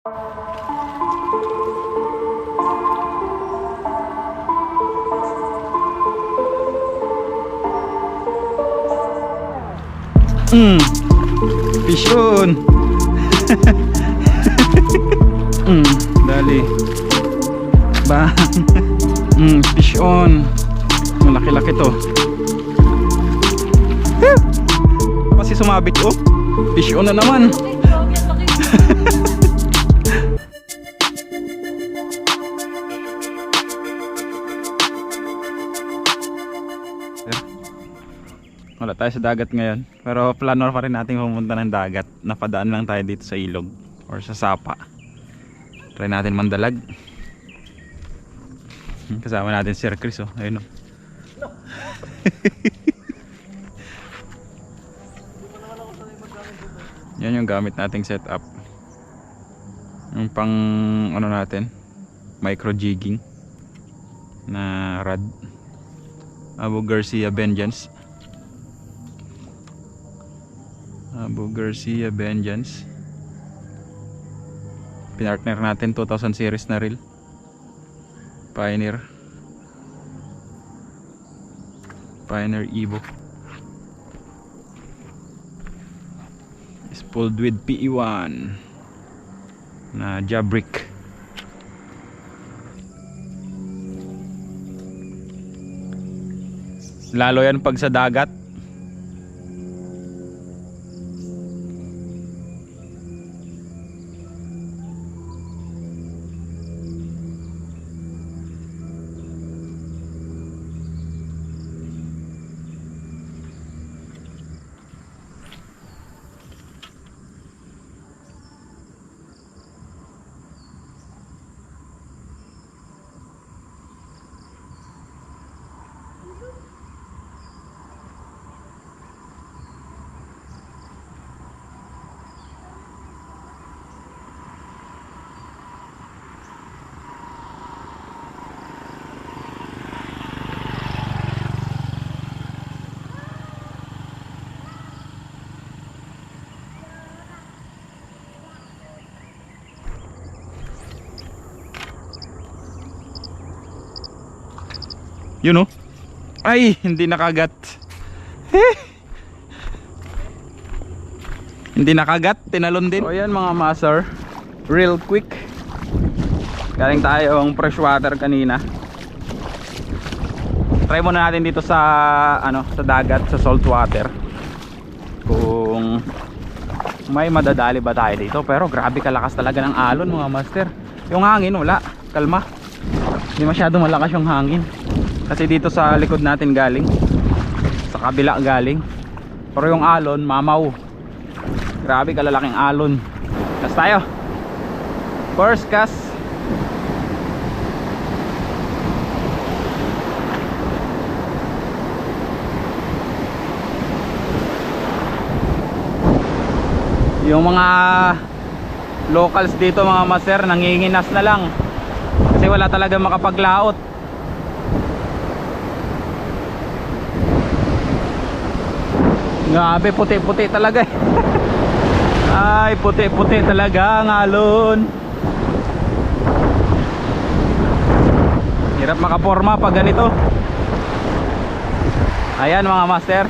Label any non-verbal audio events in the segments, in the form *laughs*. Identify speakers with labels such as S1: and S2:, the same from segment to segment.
S1: Mm. Fish on. *laughs* mm, dali. Bang. *laughs* mm, fish on. Malaki-laki to. Kasi sumabit oh. Fish on na naman. Tayo sa dagat ngayon. Pero plano pa rin natin pumunta ng dagat. Napadaan lang tayo dito sa ilog or sa sapa. Try natin mandalag. Kasama natin si Sir Chris oh. Ayun oh. *laughs* Yan yung gamit nating setup. Yung pang ano natin, micro jigging na rod. Abu Garcia Vengeance. Abu Garcia Vengeance. Pinartner natin 2000 series na reel. Pioneer. Pioneer Evo. Is with PE1 na Jabrick. Lalo yan pag sa dagat. Yun oh. Ay, hindi nakagat. *laughs* Hindi nakagat, tinalon din. O yan mga master, real quick. Galing tayong freshwater kanina. Try muna natin dito sa ano, sa dagat, sa salt water. Kung may madadali ba tayo dito, pero grabe kalakas talaga ng alon mga master. Yung hangin wala, kalma. Hindi masyado malakas yung hangin. Kasi dito sa likod natin galing. Sa kabila galing. Pero yung alon, mamaw. Grabe kalalaking alon. Cast tayo. First cast Yung mga locals dito mga master nanginginas na lang. Kasi wala talaga makapaglaot Grabe, puti-puti talaga. *laughs* Ay, puti-puti talaga ang alon. Hirap makaporma pag ganito. Ayan mga master.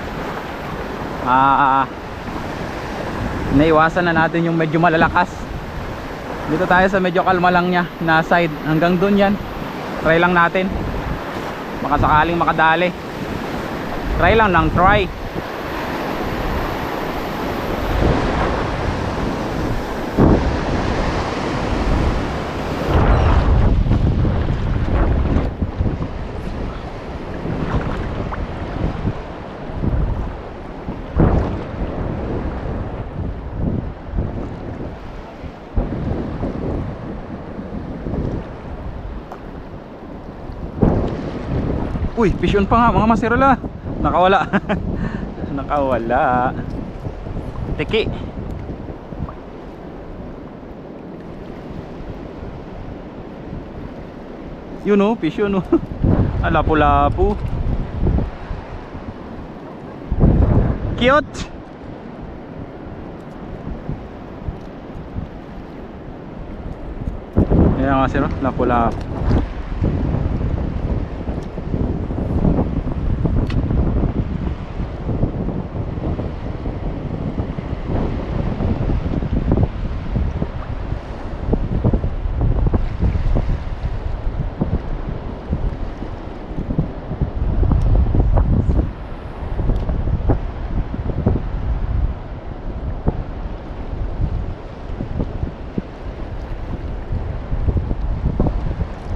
S1: Ah, naiwasan na natin yung medyo malalakas. Dito tayo sa medyo kalma lang niya na side. Hanggang dun yan. Try lang natin. Baka sakaling makadali. Try lang ng try. Uy, fish pa nga mga masirala. Nakawala. *laughs* Nakawala. Tiki. Yun oh, fish yun oh. *laughs* Alapu-lapu. Cute. Ayan nga sir, oh. lapu-lapu.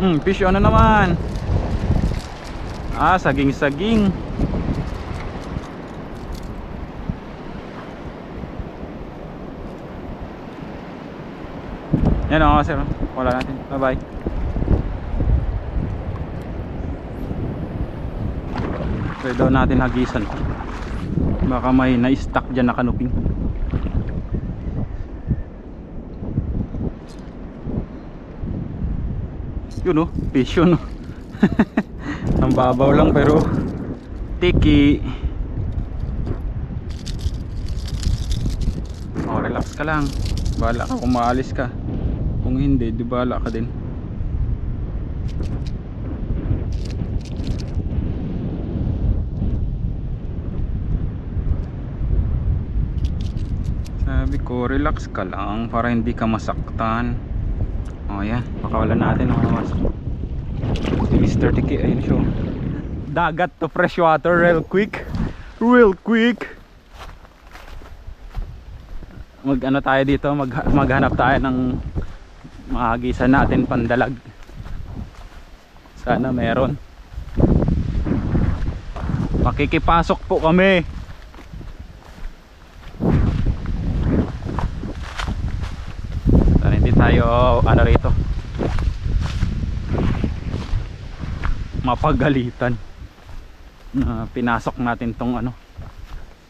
S1: Hmm, fish na naman. Ah, saging-saging. Yan o, sir. Wala natin. Bye-bye. Pwede daw natin hagisan. Baka may na-stuck dyan na kanuping. Yun oh, fish yun oh. *laughs* Ang babaw lang pero tiki. Oh, relax ka lang. Bala ka kung maalis ka. Kung hindi, di bala ka din. Sabi ko, relax ka lang para hindi ka masaktan. Oh, yan. Pakawalan natin ang mga Si Mr. Tiki, ayun siya. oh. Dagat to fresh water real quick. Real quick. Mag ano tayo dito, mag, maghanap tayo ng mahagisan natin pandalag. Sana meron. Makikipasok po kami. Sana tayo ano rito. Mapagalitan. Na pinasok natin tong ano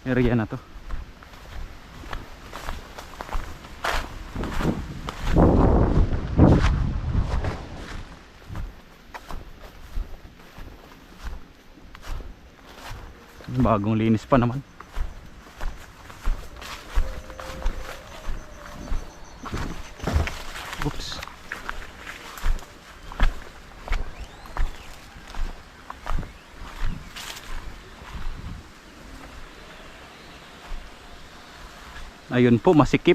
S1: area na to. Bagong linis pa naman. Oops. Ayun po, masikip.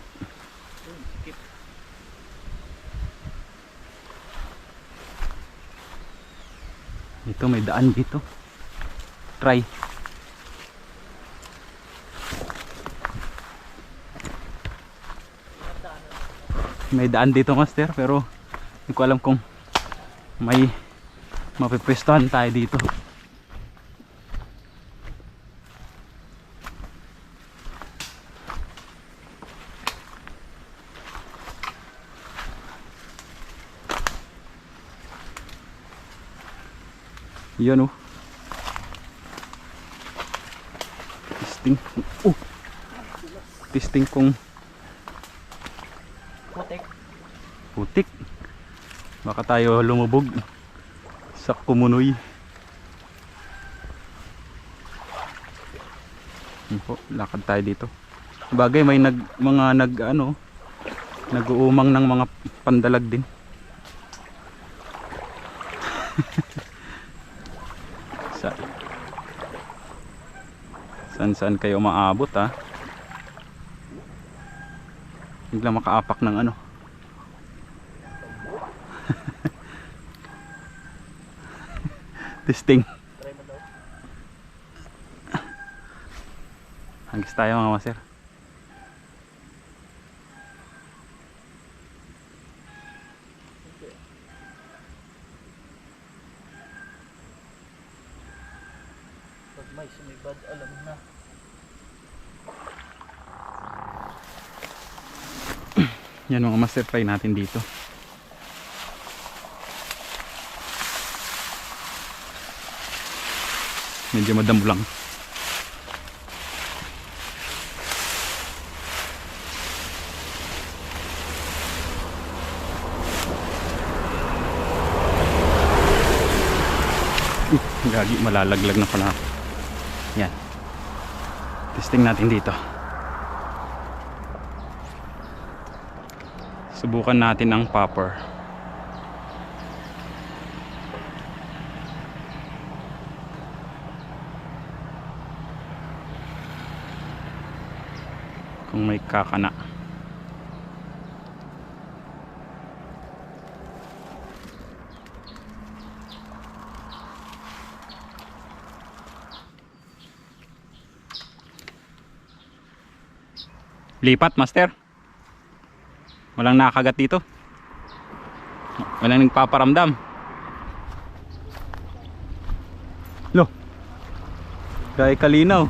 S1: Ito may daan dito. Try. May daan dito, master, pero hindi ko alam kung may mapipwestuhan tayo dito. Yan oh. Testing. Oh. Testing kung
S2: Putek.
S1: putik. Baka tayo lumubog sa kumunoy. Po, lakad tayo dito. Bagay may nag mga nag ano nag-uumang ng mga pandalag din. sa San saan kayo maabot ha? Biglang makaapak ng ano. *laughs* Testing. Hangis tayo mga master.
S2: Pag may sumibad, alam na.
S1: Yan mga master try natin dito. Medyo madamo lang. Uh, gagi malalaglag na pala. Yan. Testing natin dito. subukan natin ang popper. Kung may kakana. Lipat master walang nakagat dito. Walang nagpaparamdam. Lo. Dahil kalinaw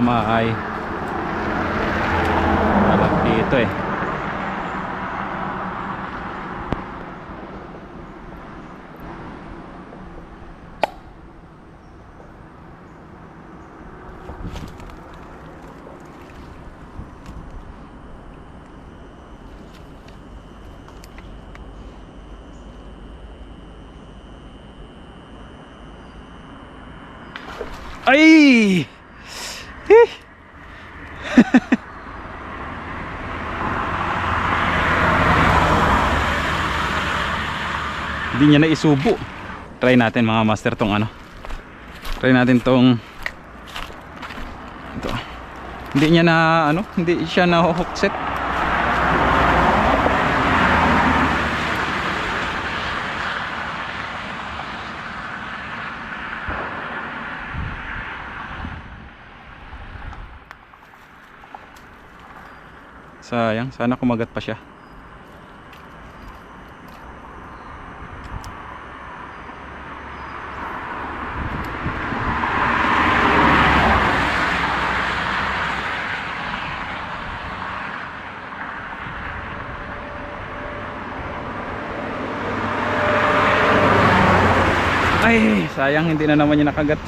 S2: Ano sa harap?
S1: baka maay alam dito eh ay Hindi niya na isubo. Try natin mga master tong ano. Try natin tong ito. Hindi niya na ano, hindi siya na hook set. Sayang, sana kumagat pa siya. Ay, sayang hindi na naman niya nakagat.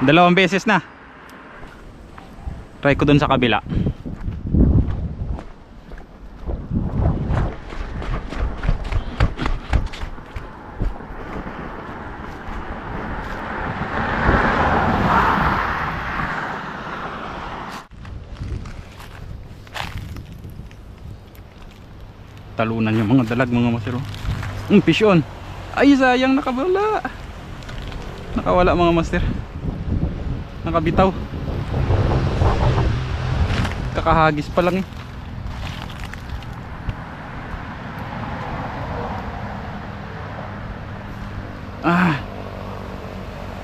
S1: Dalawang beses na. Try ko dun sa kabila. Talunan yung mga dalag mga masiro. Mm, fish. Ay sayang nakawala. Nakawala mga master nakabitaw kakahagis pa lang eh ah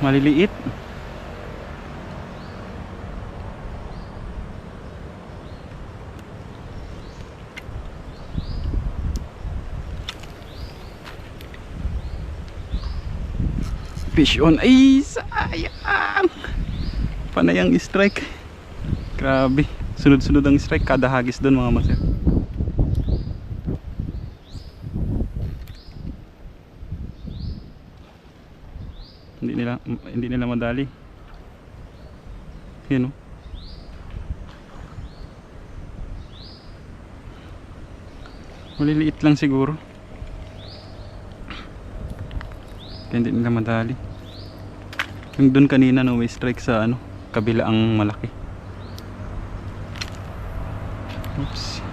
S1: maliliit fish on ay sayang. Panay ang strike? Grabe. Sunod-sunod ang strike. Kada hagis doon mga master. Hindi nila hindi nila madali. Yun oh. maliliit lang siguro. Hindi nila madali yung doon kanina no may strike sa ano kabila ang malaki. Oops.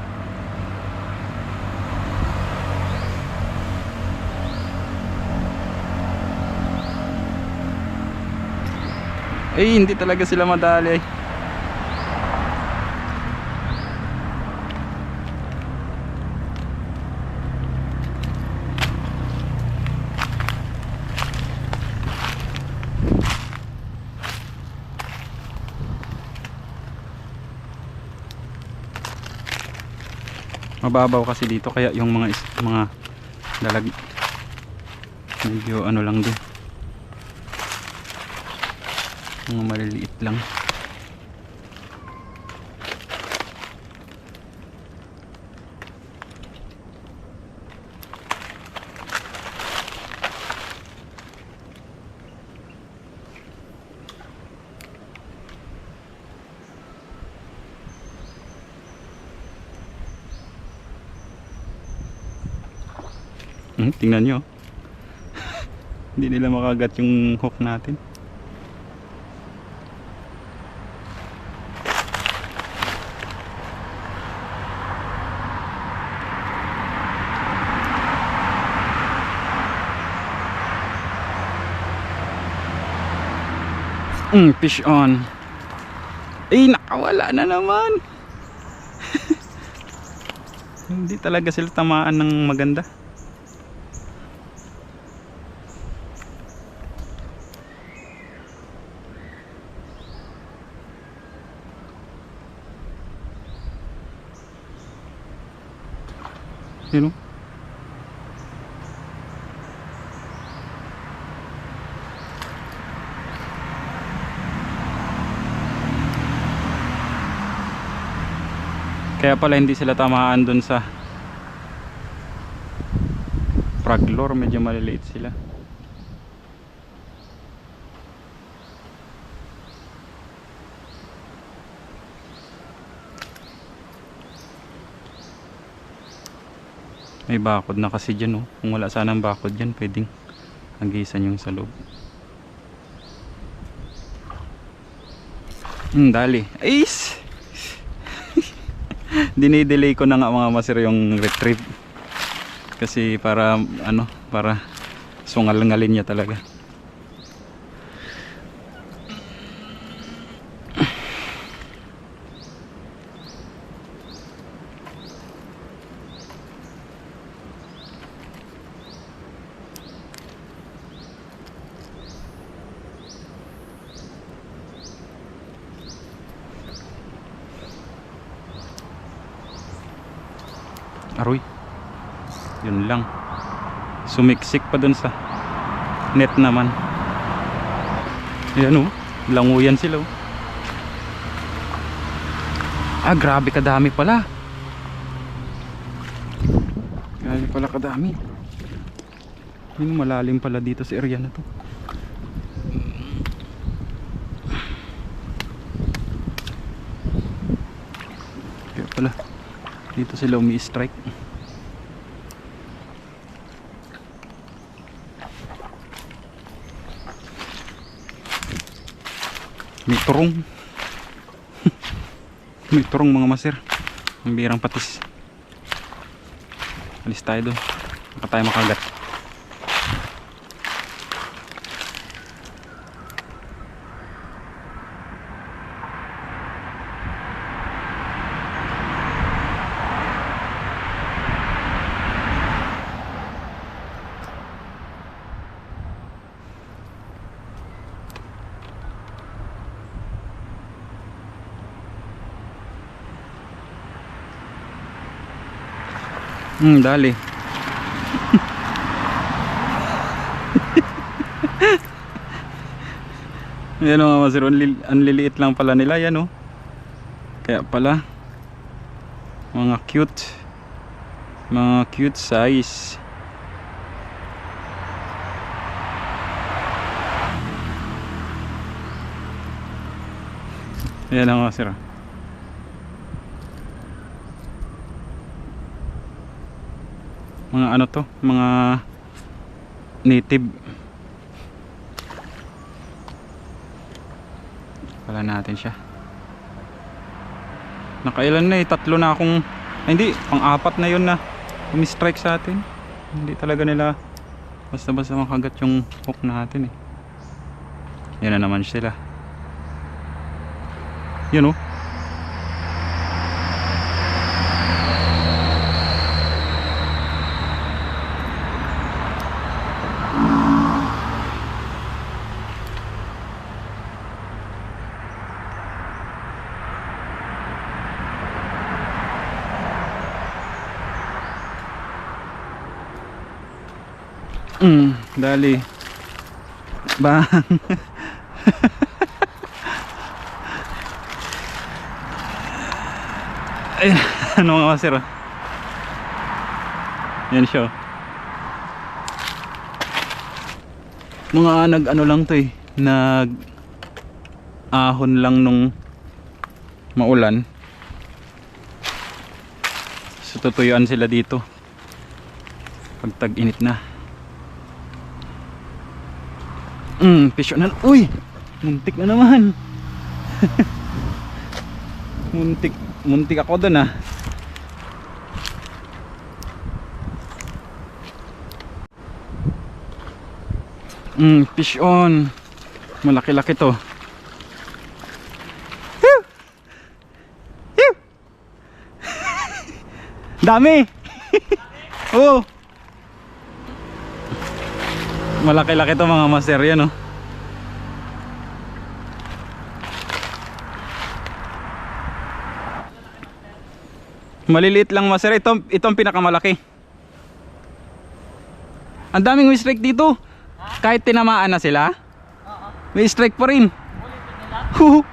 S1: Eh hindi talaga sila madali mababaw kasi dito kaya yung mga mga dalag medyo ano lang din. Mga maliliit lang Hmm, tingnan nyo. *laughs* Hindi nila makagat yung hook natin. Mm, fish on. Eh, nakawala na naman. *laughs* Hindi talaga sila tamaan ng maganda. Yun o. Kaya pala hindi sila tamaan dun sa Praglor, medyo maliliit sila. May bakod na kasi dyan oh. Kung wala sanang bakod dyan, pwedeng agisan yung sa loob. Hmm, dali. Ace! *laughs* Dinidelay ko na nga mga master yung retrieve. Kasi para ano, para sungal-ngalin niya talaga. Yun lang. Sumiksik pa dun sa net naman. Ayan oh. Languyan sila oh. Ah, grabe kadami pala. Grabe pala kadami. Yun malalim pala dito sa area na to. Kaya pala dito sila umi-strike. Turong. *laughs* May turong mga maser. Ang birang patis. Alis tayo doon. Baka tayo makagat. Hmm, dali. *laughs* Yan o mga masir, ang lil- ang liliit lang pala nila yan o. Kaya pala, mga cute, mga cute size. Yan ang mga sir. Mga ano to? Mga native. Wala natin siya. Nakailan na eh. Tatlo na akong ay, hindi. Pang apat na yun na umi-strike sa atin. Hindi talaga nila basta basta makagat yung hook natin eh. Yan na naman sila. Yun oh Mm, dali. Bang. Ay, ano mga sir? Yan siya. Mga nag ano lang to eh, nag ahon lang nung maulan. So tutuyuan sila dito. Pag tag-init na. Mm, pisyo na. Uy! Muntik na naman. *laughs* muntik, muntik ako doon ah. Mm, fish on. Malaki-laki to. Phew! Phew! *laughs* Dami! *laughs* Oo. Malaki-laki to mga master yan oh. Maliliit lang master. Ito, ito ang pinakamalaki. Ang daming may strike dito. Kahit tinamaan na sila, may strike pa rin.
S2: Ulitin nila.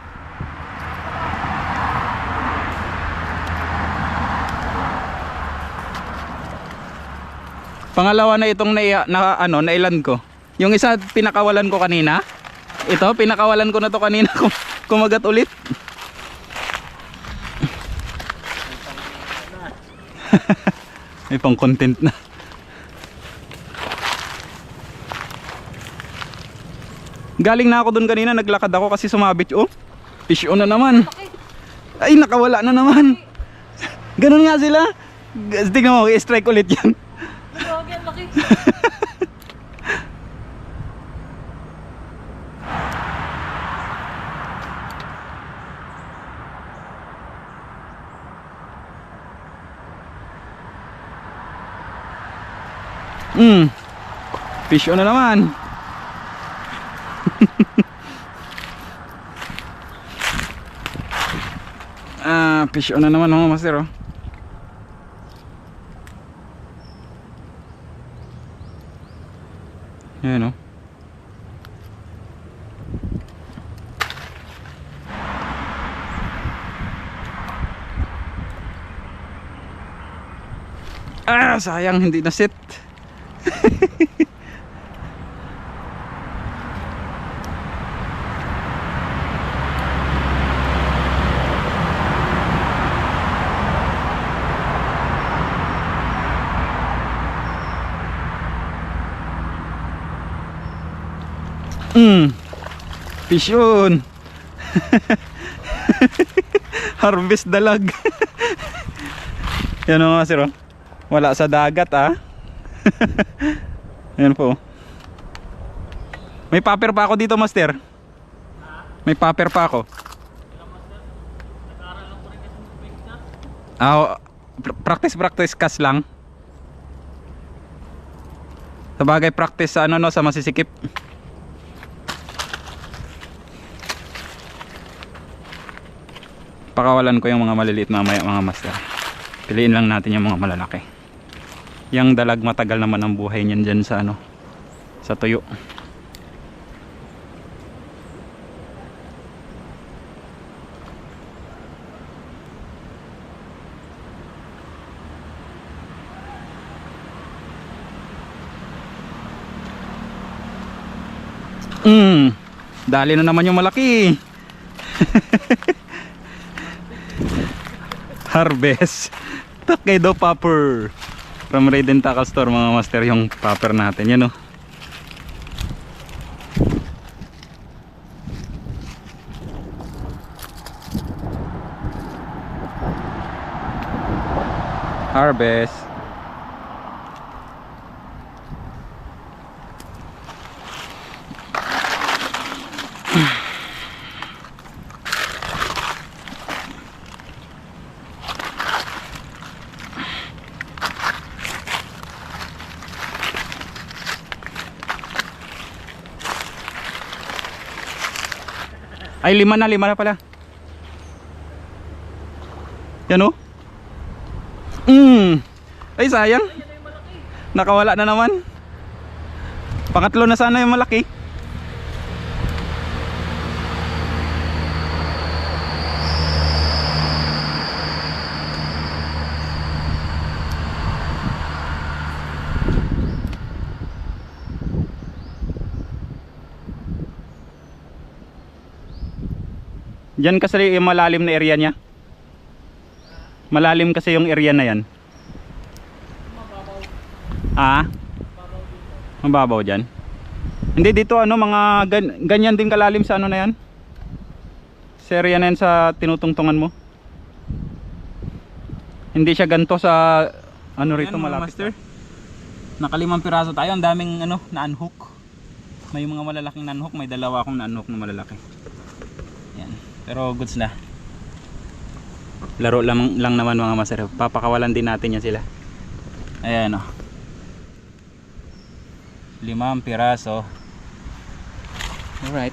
S1: Pangalawa na itong na, na ano, nailan ko. Yung isa pinakawalan ko kanina. Ito, pinakawalan ko na to kanina *laughs* kum, kumagat ulit. *laughs* May pang content na. Galing na ako doon kanina, naglakad ako kasi sumabit. Oh, fish on na naman. Ay, nakawala na naman. *laughs* Ganun nga sila. Tingnan mo, i-strike ulit yan. *laughs* Hmm. Fish on na naman. *laughs* ah, fish on na naman mga master oh. Yan oh. Ah, sayang hindi na set. Mm. Fish. *laughs* Harvest dalag. *laughs* Yan nga sir. oh. Wala sa dagat ah. *laughs* Ayan po. May paper pa ako dito master. May paper pa ako. Ah, pr- practice practice kas lang. Sa bagay practice sa ano no sa masisikip. Pakawalan ko yung mga maliliit mamaya mga master. Piliin lang natin yung mga malalaki. Yang dalag matagal naman ang buhay niyan dyan sa ano sa tuyo. Mm, dali na naman yung malaki. *laughs* Harvest. Takaido popper. From Raiden Tackle Store mga master yung popper natin. Yan oh. Harvest. Ay, lima na, lima na pala. Yan oh. Mm. Ay, sayang. Nakawala na naman. Pangatlo na sana yung malaki. Diyan kasi yung malalim na area niya. Malalim kasi yung area na yan. Ah? Mababaw dyan? Hindi dito ano mga gan- ganyan din kalalim sa ano na yan? Serya na yan sa tinutungtungan mo? Hindi siya ganto sa ano rito malapit. Master. Nakalimang piraso tayo, ang daming ano, na-unhook. May mga malalaking na-unhook, may dalawa akong na-unhook na malalaki. Pero goods na. Laro lang, lang naman mga master. Papakawalan din natin yan sila. Ayan o. Limang piraso. Alright.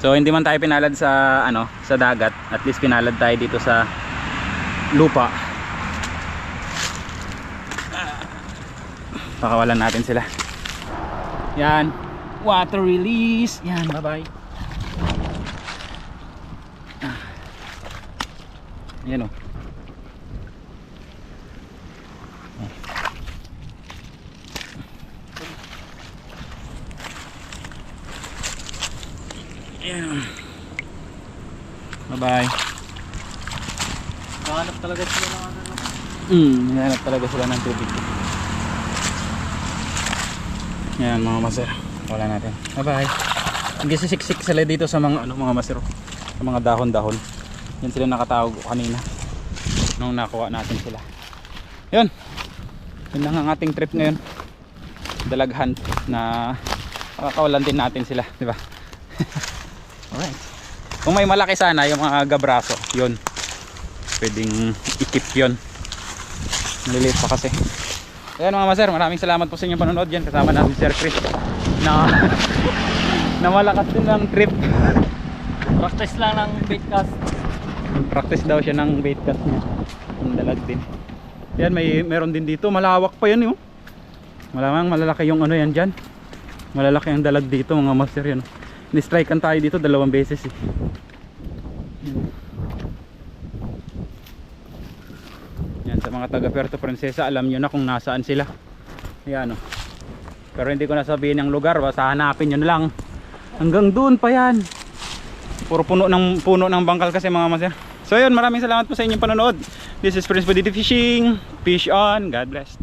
S1: So hindi man tayo pinalad sa ano, sa dagat, at least pinalad tayo dito sa lupa. Pakawalan natin sila. Yan. Water release. Yan, bye-bye. Yan oh. Ayan. Bye-bye.
S2: Nakahanap talaga sila ng ano. no?
S1: Mm, hinahanap talaga sila ng tubig. Yan mga maser. Wala natin. Bye-bye. Hindi sisiksik sila dito sa mga ano mga maser. Sa mga dahon-dahon. Yan sila nakatawag kanina. Nung nakuha natin sila. Yun. Yun lang ang ating trip ngayon. Dalaghan na makakawalan din natin sila, di ba? *laughs* Alright. Kung may malaki sana yung mga gabraso, yun. Pwedeng ikip yun. Maliliit pa kasi. Ayan mga maser, maraming salamat po sa inyong panonood yan. Kasama natin si Sir Chris na, *laughs* na malakas din ng trip.
S2: Practice lang ng bait
S1: Practice daw siya ng bait cast niya. Ang dalag din. Yan, may meron din dito. Malawak pa yan yun. Malamang malalaki yung ano yan dyan. Malalaki ang dalag dito mga master yan. Ni-strikean tayo dito dalawang beses eh. Yan sa mga taga Puerto Princesa alam nyo na kung nasaan sila. Ayan o. Pero hindi ko nasabihin yung lugar, basta hanapin nyo na lang. Hanggang doon pa yan. Puro puno ng puno ng bangkal kasi mga master. So yun, maraming salamat po sa inyong panonood. This is Prince Boditi Fishing. Fish on. God bless.